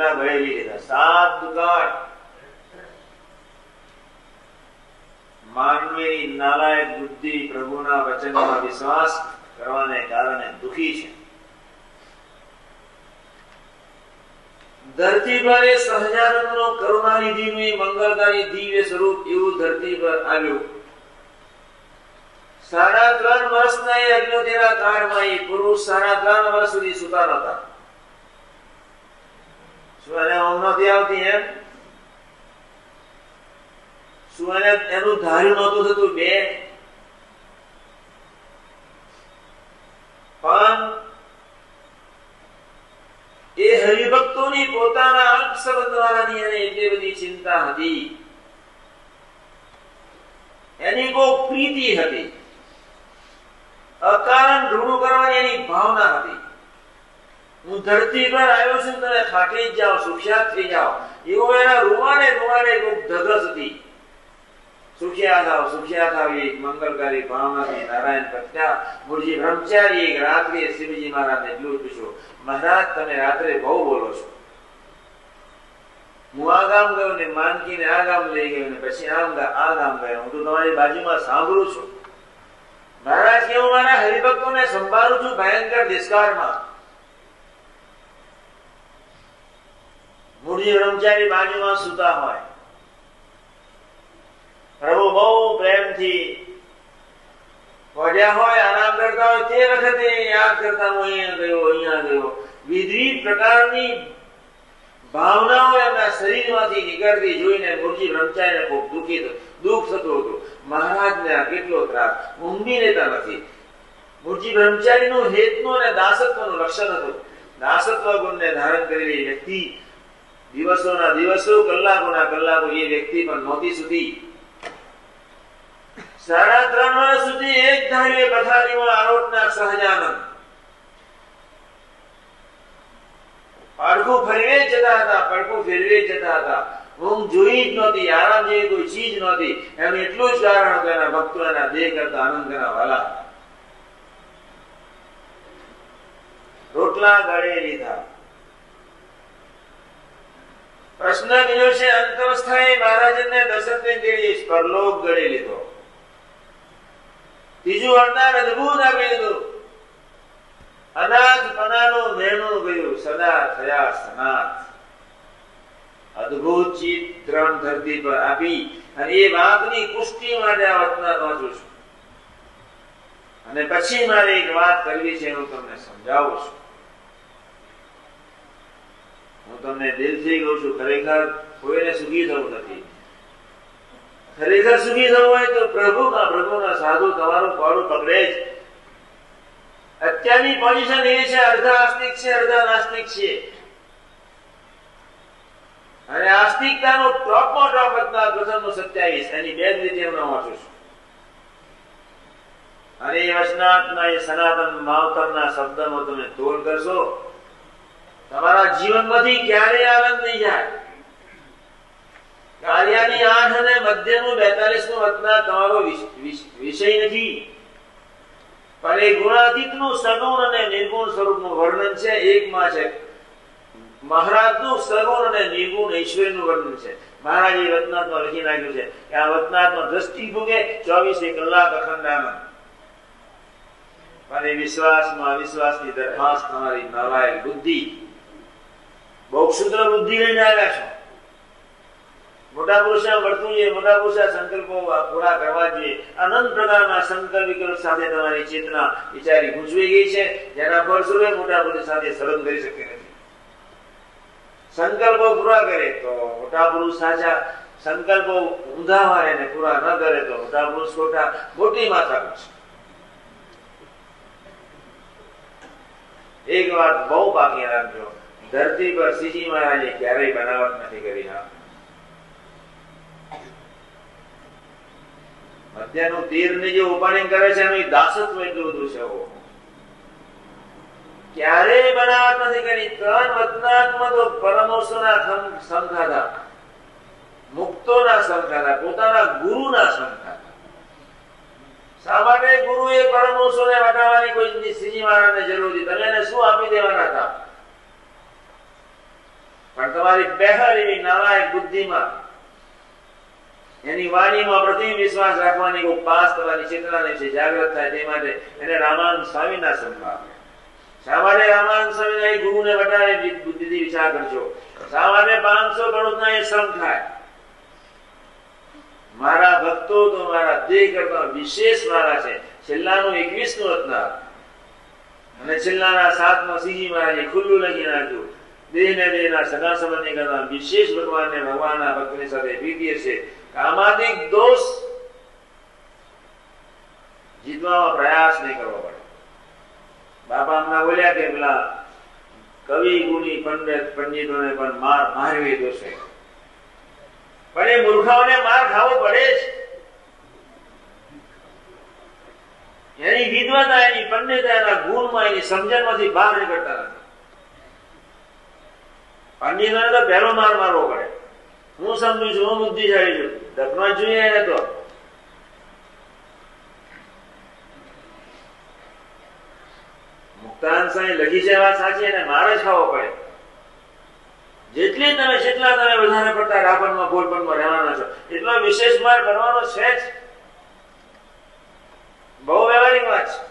રોટલા ગળેલી લીધા સાત દુકાળ માનવી નાલાયક બુદ્ધિ પ્રભુના વચનમાં વિશ્વાસ કરવાને કારણે દુખી છે. ધરતી પર એ સહજાનંદ નો કરુણાનિધિનું મંગળકારી દિવ્ય સ્વરૂપ એવું ધરતી પર આવ્યું. સાડા ત્રણ વર્ષના એ અગ્નિહોત્રીના કાળમાં એ પુરુષ સાડા ત્રણ વર્ષ સુધી સુતા નતા શું એને ઊંઘ એને ધાર્યું નહોતું થતું, બે. પણ એ હરિભક્તોની પોતાના અલ્પ સંબંધ વાળાની એને એટલી બધી ચિંતા હતી. એની બહુ પ્રીતિ હતી. અકારણ ઋણું કરવાની એની ભાવના હતી. હું ધરતી પર આવ્યો છું, તમે ફાટી જાઓ, સુખ્યાત થઈ જાઓ. એવો એના રૂવાને રૂવાને ધગસ હતી. સુખ્યા થાવ સુખ્યા થાવ મંગલકારી ભાવનાથી નારાયણ પ્રત્યા ગુરુજી બ્રહ્મચારી, એક રાત્રે શિવજી મહારાજ એટલું પૂછ્યું, મહારાજ, તમે રાત્રે બહુ બોલો છો. હું આ ગામ ગયો ને માનકીને આ ગામ લઈ ગયો ને પછી આમ આ ગામ ગયો. હું તો તમારી બાજુમાં સાંભળું છું. મહારાજ કે હું મારા હરિભક્તોને સંભાળું છું? ભયંકર નિષ્કાળમાં મૂળજી બ્રહ્મચારી બાજુમાં સુતા હોય. પ્રભુ બહુ પ્રેમથી પડ્યા હોય, આરામ કરતા હોય, તે વખતે યાદ કરતા હું અહીંયા ગયો અહીંયા ગયો. વિવિધ પ્રકારની ભાવનાઓ એમના શરીરમાંથી નીકળતી જોઈને મૂળજી બ્રહ્મચારીને ખૂબ દુઃખી દુઃખ થતું હતું. મહારાજને આ કેટલો ત્રાસ, ઊંઘી લેતા નથી. મૂળજી બ્રહ્મચારીનું હેતનું અને દાસત્વનું લક્ષણ હતું. દાસત્વ ગુણને ધારણ કરેલી વ્યક્તિ દિવસોના દિવસો, કલાકોના કલાકો એ વ્યક્તિ પણ નહોતી સુધી. સાડા ત્રણ વર્ષ સુધી એક ધારીએ પથારીમાં આરોટના સહજાનંદ. પડખું ફેરવે જતા હતા, પડખું ફેરવે જતા હતા. ઊંઘ જોઈ જ નહોતી, આરામ જેવી કોઈ ચીજ નહોતી. એનું એટલું જ કારણ હતું એના ભક્તો એના દેહ કરતા આનંદ એના વાલા. રોટલા ગળે લીધા. અદભુત આપી દીધું ધરતી પર આપી અને એ વાતની પુષ્ટિ માટે આ વચના વાંચું છું. અને પછી મારે એક વાત કરવી છે, હું તમને સમજાવું છું. હું તમને દિલથી કહું છું, ખરેખર કોઈને સુખી થવું નથી. ખરેખર સુખી થવું હોય તો પ્રભુના પ્રભુના સાધુ તમારું પાડું પકડે જ. અત્યારની પોઝિશન એ છે, અડધા આસ્તિક છે, અડધા નાસ્તિક છે. અને આસ્તિકતાનો ટોપમાં ટોપ હતા પ્રથમનું સત્યાવીસ. એની બે રીતે હું વાંચું છું. અને એ વચનાથના એ સનાતન માવતરના શબ્દનો તમે તોડ કરશો તમારા જીવનમાંથી ક્યારેય આનંદ નહીં જાય કાર્યાની આઠ અને મધ્યનું બેતાલીસનું વચના તમારો વિષય નથી. પણ એ ગુણાતીતનું સગુણ અને નિર્ગુણ સ્વરૂપનું વર્ણન છે. એકમાં છે. મહારાજનું સગુણ અને નિર્ગુણ ઈશ્વરનું વર્ણન છે. મહારાજ એ વતનાથમાં લખી નાખ્યું છે કે આ વતનાથમાં દ્રષ્ટિ ભૂગે ચોવીસે કલાક અખંડ આનંદ અને વિશ્વાસમાં અવિશ્વાસની દરખાસ્ત તમારી નાલાયક બુદ્ધિ બહુ બુદ્ધિ લઈને આવ્યા છો. મોટા પુરુષા વર્તવું જોઈએ મોટા પુરુષા સંકલ્પો પૂરા કરવા જોઈએ. અનંત પ્રકારના સંકલ્પ વિકલ્પ સાથે તમારી ચેતના વિચારી ગૂંચવી ગઈ છે. જેના ફળસ્વરૂપે મોટા પુરુષ સાથે સરળ કરી શકે નથી. સંકલ્પો પૂરા કરે તો મોટા પુરુષ સાચા. સંકલ્પો ઊંધા મારે ને પૂરા ન કરે તો મોટા પુરુષ ખોટા. મોટી માથા છે એક વાત બહુ બાકી રાખજો. ધરતી પર શ્રીજી મહારાજે ક્યારેય બનાવટ નથી કરી, હા. અત્યારનું તીર ને જે ઉપાડી કરે છે, એનું દાસત્વ એટલું બધું છે ક્યારેય બનાવટ નથી કરી. ત્રણ વચનાત્મક તો પરમોષોના સંખાતા મુક્તોના સંખાતા પોતાના ગુરુના સંખાતા શા માટે ગુરુ એ પરમોષોને વટાવવાની કોઈ શ્રીજી મહારાજને જરૂર હતી? તમે એને શું આપી દેવાના હતા? પણ તમારી બહેર એવી નાલાયક બુદ્ધિમાં, એની વાણીમાં પ્રતિ વિશ્વાસ રાખવાની કોઈ પાસ તમારી ચેતનાની છે જાગૃત થાય તે માટે એને રામાનંદ સ્વામીના સંભાવે શા રામાનંદ સ્વામીના એ ગુરુને વટાવે બુદ્ધિથી વિચાર કરજો. શા પાંચસો કરોડના એ શ્રમ થાય? મારા ભક્તો તો મારા દેહ કરતા વિશેષ મારા છે. છેલ્લાનું એકવીસનું રત્ન અને છેલ્લાના સાતમાં સિંહજી મહારાજે ખુલ્લું લખી નાખ્યું. દેહ ને દેહના સગા સંબંધી કરતા વિશેષ ભગવાનને ભગવાનના ભક્તની સાથે પ્રીતિય છે કામાદિક દોષ જીતવામાં પ્રયાસ નહીં કરવો પડે. બાપા અમના બોલ્યા કે પેલા કવિ ગુણી પંડિત, પંડિતોને પણ માર મારવી દોષે પણ એ મૂર્ખાઓને માર ખાવો પડે જ. એની વિદ્વતા એની પંડિતા એના ગુણમાં, એની સમજણમાંથી બહાર નીકળતા નથી. પંડિતોને તો પહેલો માર મારવો પડે. હું સમજુ છું, હું બુદ્ધિશાળી છું. ધકમાં જોઈએ એને તો. મુક્તાન સાંઈ લખી છે વાત સાચી અને મારે જ ખાવો પડે. જેટલી તમે જેટલા તમે વધારે પડતા રાપણમાં ભોલપણમાં રહેવાના છો, એટલો વિશેષ માર કરવાનો છે જ. બહુ વ્યવહારિક વાત છે.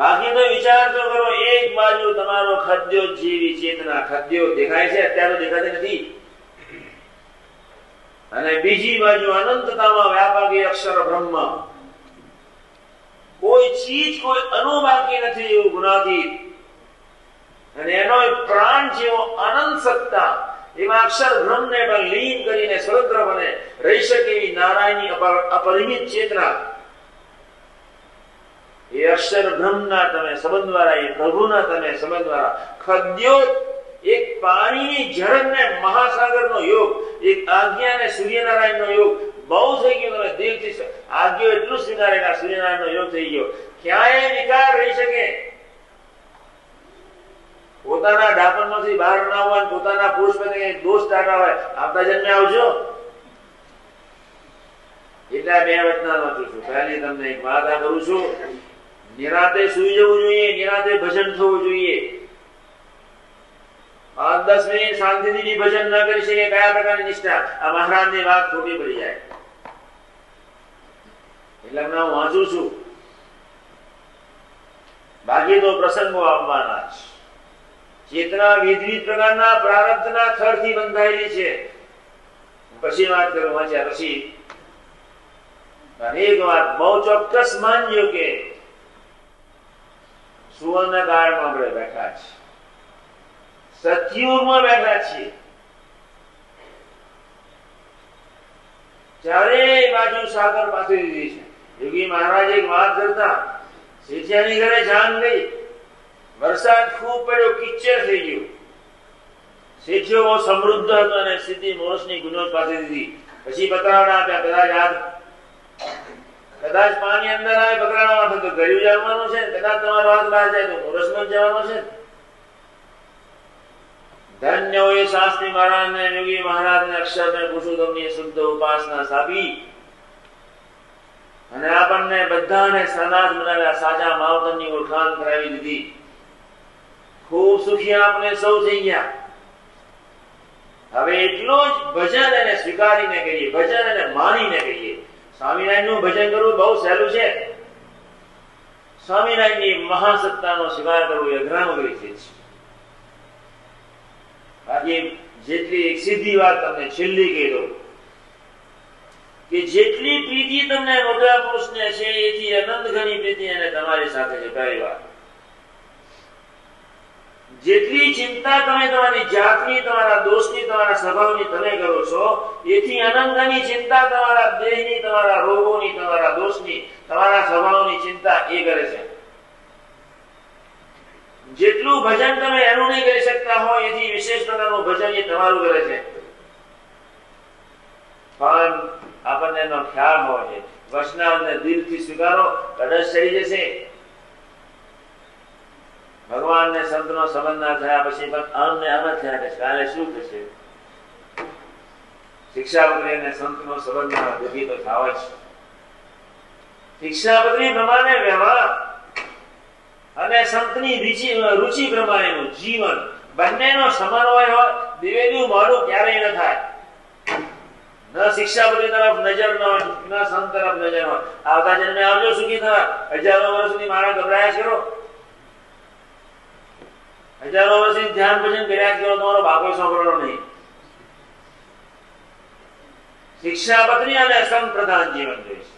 બાકી તો વિચાર તો કરો, એક બાજુ તમારો ખદ્યો જીવી ચેતના ખદ્યો દેખાય છે, અત્યારે દેખાતી નથી. અને બીજી બાજુ અનંતતામાં વ્યાપારી અક્ષર બ્રહ્મ. કોઈ ચીજ કોઈ બાકી નથી એવું ગુનાતીત અને એનો પ્રાણ જેવો અનંત સત્તા, એમાં અક્ષર બ્રહ્મને પણ લીન કરીને સ્વતંત્ર બને. રહી શકે એવી નારાયણની અપરિમિત ચેતના. એ અક્ષર બ્રહ્મના તમે પોતાના બહાર ના હોય પોતાના પુરુષ દોષ ટાટા હોય. આવતા જન્મે આવજો. એટલા બે વચના વાંચું છું. પહેલી તમને એક વાદા કરું છું. નિરાતે સુઈ જવું જોઈએ, નિરાતે ભજન થવું જોઈએ. પાંચ દસ મિનિટ શાંતિથી ભજન ન કરી શકે, કયા પ્રકારની નિષ્ઠા? આ મહારાજની વાત ખોટી પડી જાય. એટલે હું વાંચું છું. બાકી તો પ્રસંગો આવવાના જ. ચેતના વિવિધ પ્રકારના પ્રારબ્ધના થળથી બંધાયેલી છે. પછી વાત કરું, વાંચ્યા પછી. એક વાત બહુ ચોક્કસ માનજો કે યોગી મહારાજ વાત કરતા, શેઠિયાની ઘરે જાન ગઈ. વરસાદ ખૂબ પડ્યો કિચ્ચર થઈ ગયો. શેઠિયો સમૃદ્ધ હતો અને સીધી મોરસની ગુનો પાસે દીધી. પછી પતરાવડા આપ્યા. કદાચ હાથ કદાચ પાણી અંદર આવે પકડાવવા તો ગળ્યું જવાનું છે, કદાચ તમારો હાથ બહાર જાય તો મોરસમાં જવાનો છે. ધન્ય હોય શાસ્ત્રી મહારાજ ને યોગી મહારાજ ને અક્ષર ને પુરુષોત્તમની શુદ્ધ ઉપાસના સાબી અને આપણને બધાને સનાથ બનાવ્યા સાચા માવતરની ઓળખાણ કરાવી દીધી. ખૂબ સુખી આપણે સૌ થઈ ગયા. હવે એટલો જ ભજન એને સ્વીકારીને કહીએ, ભજન એને માનીને કહીએ. સ્વામિનારાયણનું ભજન કરવું બહુ સહેલું છે. સ્વામિનારાયણની મહાસત્તાનો સ્વીકાર કરવો એ અઘરામગરી છે. આજે જેટલી એક સીધી વાત તમને છેલ્લી કહી દઉં કે જેટલી પ્રીતિ તમને મોટા પુરુષને છે, એથી અનંત ઘણી પ્રીતિ અને તમારી સાથે છે, પહેલી વાત. જેટલી ચિંતા તમે તમારી જાતની, તમારા દોષની, તમારા સ્વભાવની તમે કરો છો, એથી અનંતની ચિંતા તમારા દેહની, તમારા રોગોની, તમારા દોષની, તમારા સ્વભાવની ચિંતા એ કરે છે. જેટલું ભજન તમે એનું નહીં કરી શકતા હો એથી વિશેષ પ્રકારનું ભજન એ તમારું કરે છે. પણ આપણને એનો ખ્યાલ હોય છે. વૈષ્ણવને દિલથી સ્વીકારો કડશ ચડી જશે. ભગવાન ને સંત નો સંબંધ ના થયા પછી પણ અન ને અન થયા પછી કાલે શું થશે? શિક્ષાપત્રી અને સંત નો સંબંધ ના દુઃખી તો થાવ જ. શિક્ષાપત્રી પ્રમાણે વ્યવહાર અને સંતની રુચિ રુચિ પ્રમાણેનું જીવન બંનેનો સમન્વય હોય દિવેલું મારું ક્યારેય ન થાય. ન શિક્ષાપતિ તરફ નજર ન હોય, ન સંત તરફ નજર હોય. આવતા જન્મે આવજો સુખી થવા. હજારો વર્ષ સુધી મારા ગભરાયા કરો હજારો વર્ષથી ધ્યાન ભજન કર્યા કરો તમારો બાપો સાંભળવાનો નહીં. શિક્ષાપત્ની અને સંત પ્રધાન જીવન જોઈશ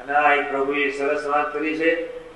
અને આ પ્રભુએ સરસ વાત કરી છે.